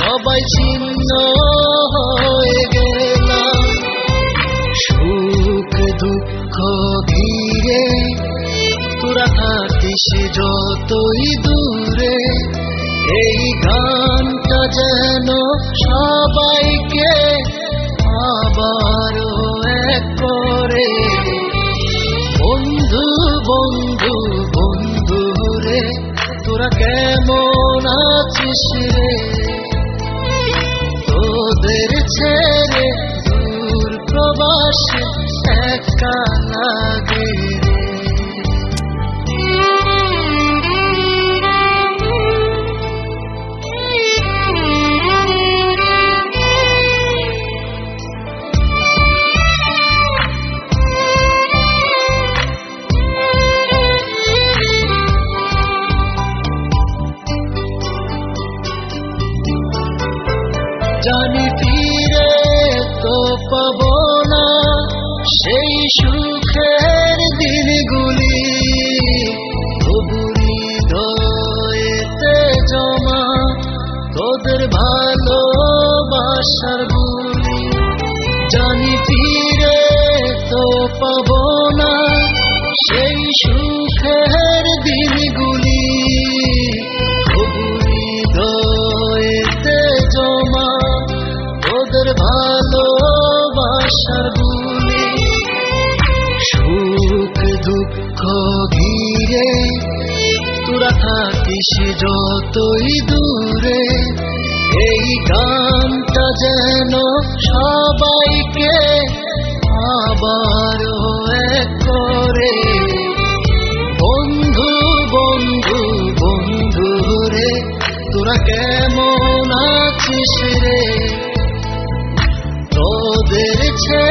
সবাই ছিন্ন হয়ে গেলাম। সুখ, দুঃখ ঘিরে তোরা থাকিস যতই দূরে। এই গানটা যেন সবাইকে আবার এক করে। বন্ধু বন্ধু বন্ধু রে, তোরা কেমন আছিস রে? প্রবাসে একা লাগে জানি ফিরে তো পাবো সেই সুখের দিনগুলি তোরা থাকিস যতই দূরে, এই গানটা যেন সবাইকে আবার করে। বন্ধু বন্ধু বন্ধু রে, তোরা কেমন আছিস রে? তোদের ছেড়ে